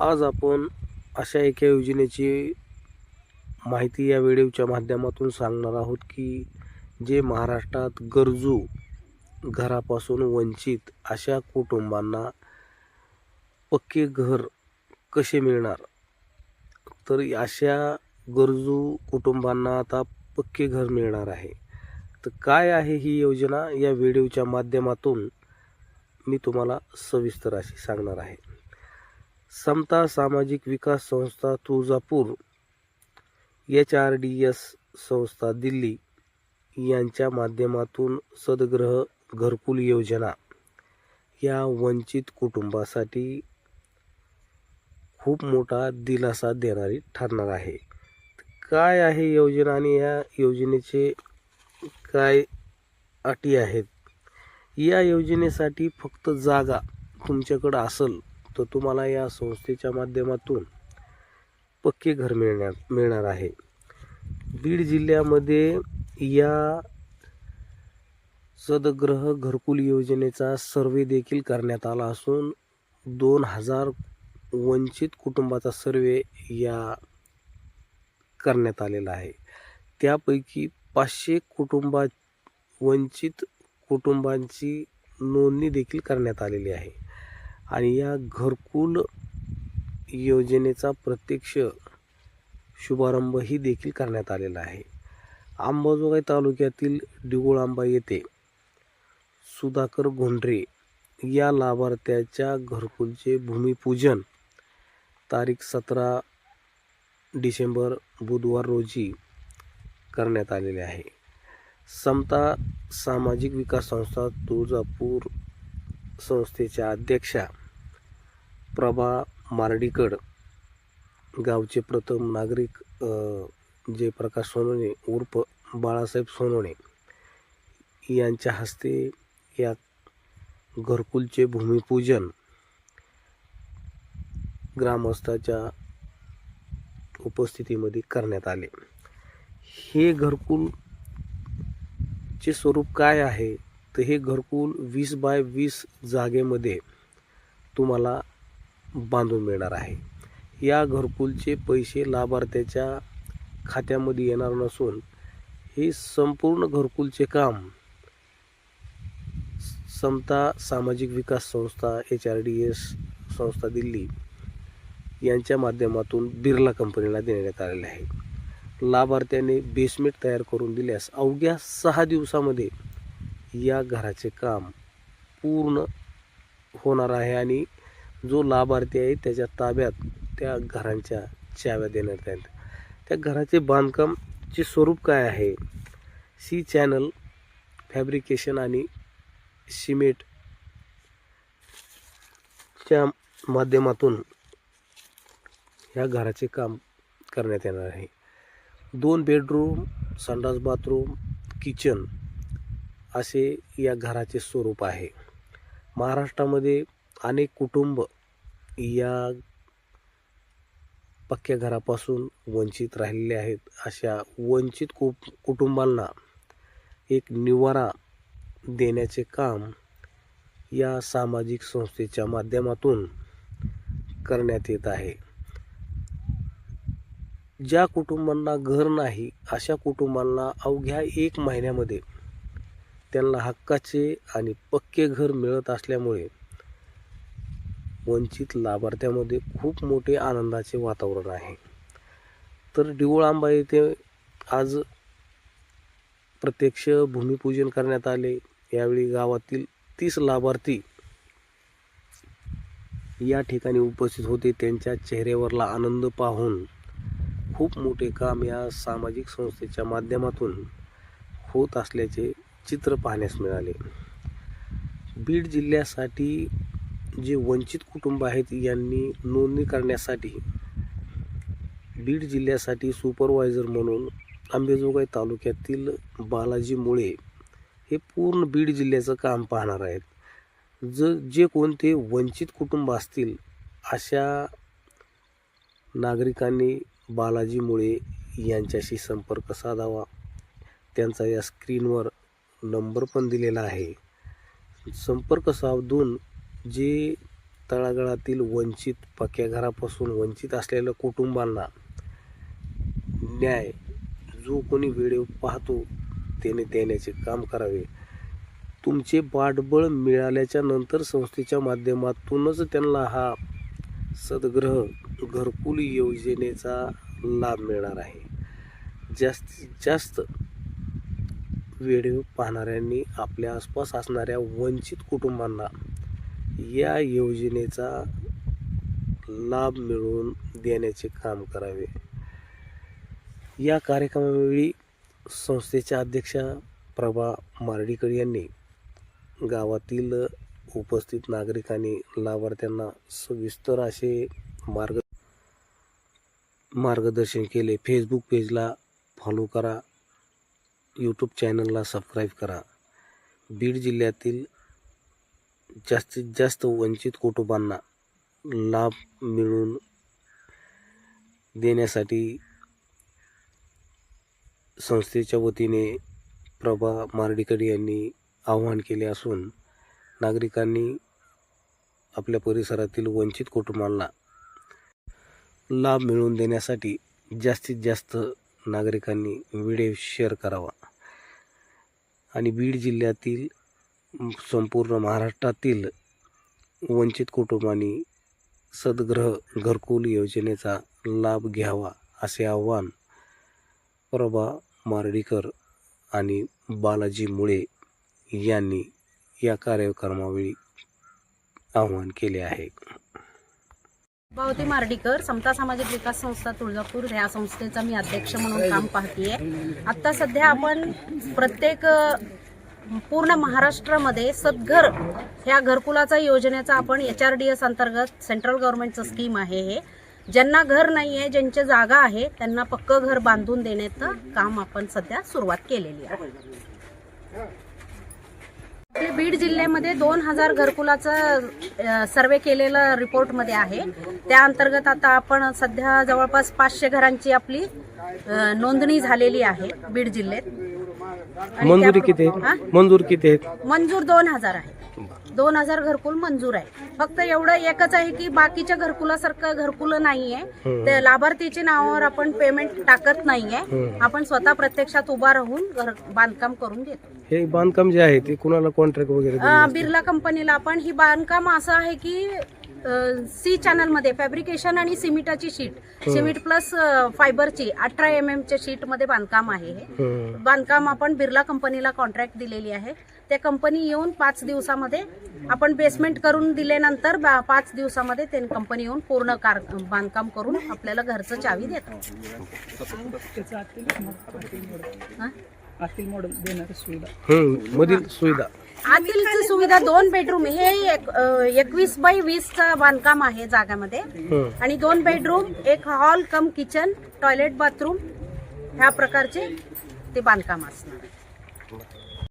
आज आपण अशा एका योजनेची माहिती या व्हिडिओच्या माध्यमातून सांगणार आहोत की जे महाराष्ट्रात गरजू घरापासून वंचित अशा कुटुंबांना पक्के घर कसे मिळणार? तर अशा गरजू कुटुंबांना आता पक्के घर मिळणार आहे. तर काय आहे ही योजना? या व्हिडिओच्या माध्यमातून मी तुम्हाला सविस्तर अशी सांगणार आहे. समता सामाजिक विकास संस्था Tuljapur H R D S संस्था दिल्ली यांच्या माध्यमातून सदग्रह घरकुल योजना या वंचित कुटुंबासाठी खूप मोठा दिलासा देणारी ठरणार आहे. काय आहे योजना आणि या योजनेचे काय अटी आहेत? या योजनेसाठी फक्त जागा तुमच्याकडं असेल तर तुम्हाला या संस्थेच्या माध्यमातून पक्के घर मिळणार मिळणार आहे. बीड जिल्ह्यामध्ये या सदग्रह घरकुल योजनेचा सर्वे देखील करण्यात आला असून दोन हजार वंचित कुटुंबाचा सर्वे या करण्यात आलेला आहे. त्यापैकी पाचशे कुटुंबा वंचित कुटुंबांची नोंदणी देखील करण्यात आलेली आहे. आणि या घरकुल योजनेचा प्रत्यक्ष शुभारंभही देखील करण्यात आलेला आहे. अंबाजोगाई तालुक्यातील डिगोळांबा येथे सुधाकर घोंडरे या लाभार्थ्याच्या घरकुलचे भूमिपूजन तारीख सतरा डिसेंबर बुधवार रोजी करण्यात आलेले आहे. समता सामाजिक विकास संस्था तुळजापूर संस्थेच्या अध्यक्षा प्रभा मार्डीकड गावचे प्रथम नागरिक अ, जयप्रकाश सोनवणे उर्फ बाळासाहेब सोनवणे यांच्या हस्ते या घरकुलचे भूमिपूजन ग्रामस्थाच्या उपस्थितीमध्ये करण्यात आले. हे घरकुल चे स्वरूप काय आहे? तर हे घरकुल वीस बाय वीस जागेमध्ये तुम्हाला बांधून मिळणार आहे. या घरकुलचे पैसे लाभार्थ्याच्या खात्यामध्ये येणार नसून हे संपूर्ण घरकुलचे काम समता सामाजिक विकास संस्था एच आर डी एस संस्था दिल्ली यांच्या माध्यमातून बिर्ला कंपनीला देण्यात आलेले आहे. लाभार्थ्याने बेसमेंट तयार करून दिल्यास अवघ्या सहा दिवसामध्ये या घराचे काम पूर्ण होणार आहे आणि जो लाभार्थी आहे त्याच्या ताब्यात त्या घरांच्या चाव्या देण्यात आहेत त्या घराचे बांधकामचे स्वरूप काय आहे? सी चॅनल फॅब्रिकेशन आणि सिमेंटच्या माध्यमातून ह्या घराचे काम करण्यात येणार आहे. दोन बेडरूम संडास बाथरूम किचन असे या घराचे स्वरूप आहे. महाराष्ट्रामध्ये अनेक कुटुंब या पक्क्या घरापासून वंचित राहिलेले आहेत. अशा वंचित कु कुटुंबांना एक निवारा देण्याचे काम या सामाजिक संस्थेच्या माध्यमातून करण्यात येत आहे. ज्या कुटुंबांना घर नाही अशा कुटुंबांना अवघ्या एक महिन्यामध्ये त्यांना हक्काचे आणि पक्के घर मिळत असल्यामुळे वंचित लाभार्थ्यामध्ये खूप मोठे आनंदाचे वातावरण आहे. तर डिवळांबा येथे आज प्रत्यक्ष भूमिपूजन करण्यात आले. यावेळी गावातील तीस लाभार्थी या ठिकाणी उपस्थित होते. त्यांच्या चेहऱ्यावरला आनंद पाहून खूप मोठे काम या सामाजिक संस्थेच्या माध्यमातून होत असल्याचे चित्र पाहण्यास मिळाले. बीड जिल्ह्यासाठी जे वंचित कुटुंब आहेत यांनी नोंदणी करण्यासाठी बीड जिल्ह्यासाठी सुपरवायझर म्हणून आंबेजोगाई तालुक्यातील बालाजी मुळे हे पूर्ण बीड जिल्ह्याचं काम पाहणार आहेत. ज जे कोणते वंचित कुटुंब असतील अशा नागरिकांनी बालाजी मुळे यांच्याशी संपर्क साधावा. त्यांचा या स्क्रीनवर नंबर पण दिलेला आहे. संपर्क साधून जे तळागाळातील वंचित पक्क्या घरापासून वंचित असलेल्या कुटुंबांना न्याय जो कोणी व्हिडिओ पाहतो त्याने देण्याचे काम करावे. तुमचे पाठबळ मिळाल्याच्या नंतर संस्थेच्या माध्यमातूनच त्यांना हा सदग्रह घरकुल योजनेचा लाभ मिळणार आहे. जास्तीत जास्त व्हिडिओ पाहणाऱ्यांनी आपल्या आसपास असणाऱ्या वंचित कुटुंबांना या योजनेचा लाभ मिळवून देण्याचे काम करावे. या कार्यक्रमावेळी संस्थेच्या अध्यक्षा प्रभा मार्डीकर यांनी गावातील उपस्थित नागरिकांनी लाभार्थ्यांना सविस्तर असे मार्ग मार्गदर्शन केले. फेसबुक पेजला फॉलो करा. यूट्यूब चॅनलला सबस्क्राईब करा. बीड जिल्ह्यातील जास्तीत जास्त वंचित कुटुंबांना लाभ मिळून देण्यासाठी संस्थेच्या वतीने प्रभा मार्डीकर यांनी आवाहन केले असून नागरिकांनी आपल्या परिसरातील वंचित कुटुंबांना लाभ मिळवून देण्यासाठी जास्तीत जास्त नागरिकांनी व्हिडिओ शेअर करावा. आणि बीड जिल्ह्यातील संपूर्ण महाराष्ट्रातील वंचित कुटुंबांनी सद्ग्रह घरकुल योजनेचा लाभ घ्यावा असे आव्हान प्रभा मार्डीकर आणि बालाजी मुळे यांनी या कार्यक्रमावेळी आवाहन केले आहे. भावती मार्डीकर समता सामाजिक विकास संस्था तुळजापूर. ह्या संस्थेचा मी अध्यक्ष म्हणून काम पाहतीये. आता सध्या आपण प्रत्येक पूर्ण महाराष्ट्रामध्ये सद्घर ह्या घरकुलाचा योजनेचा आपण एच आर डी एस अंतर्गत सेंट्रल गव्हर्नमेंटचं स्कीम आहे हे. ज्यांना घर नाही आहे ज्यांच्या जागा आहे त्यांना पक्कं घर बांधून देण्याचं काम आपण सध्या सुरुवात केलेली आहे. आपल्या बीड जिल्ह्यामध्ये दोन हजार घरकुलाचं सर्वे केलेलं रिपोर्टमध्ये आहे. त्या अंतर्गत आता आपण सध्या जवळपास पाचशे घरांची आपली नोंदणी झालेली आहे बीड जिल्ह्यात. मंजुरी किती हा? आहेत मंजूर किती आहेत? मंजूर दोन हजार आहे. दोन हजार घरकुल मंजूर आहे. फक्त एवढं एकच आहे की बाकीच्या घरकुलासारखं घरकुल नाहीये. हम्म. ते लाभार्थीच्या नावावर आपण पेमेंट टाकत नाहीये. हम्म. आपण स्वतः प्रत्यक्षात उभा राहून घर बांधकाम करून देतो. हे बांधकाम जे आहे ते कुणाला कॉन्ट्रॅक्ट वगैरे अ? बिर्ला कंपनीला आपण ही बांधकाम असं आहे की सी चॅनलमध्ये फॅब्रिकेशन आणि सिमेंटाची शीट सिमेंट प्लस फायबरची अठरा एम एम च्या शीटमध्ये बांधकाम आहे हे. हम्म. बांधकाम आपण बिर्ला कंपनीला कॉन्ट्रॅक्ट दिलेली आहे. त्या कंपनी येऊन पाच दिवसामध्ये आपण बेसमेंट करून दिल्यानंतर बा- पाच दिवसामध्ये ते कंपनी येऊन पूर्ण कार बांधकाम करून आपल्याला घरचं चावी देतात. हा? आतील मॉडेल देणारी सुविधा. हम्म. मधील सुविधा. आतील सुविधा दोन बेडरूम हे एकवीस बाय वीसचं बांधकाम आहे जागामध्ये. हम्म. आणि दोन बेडरूम एक hall cum kitchen toilet bathroom ह्या प्रकारचे ते बांधकाम असणार आहे.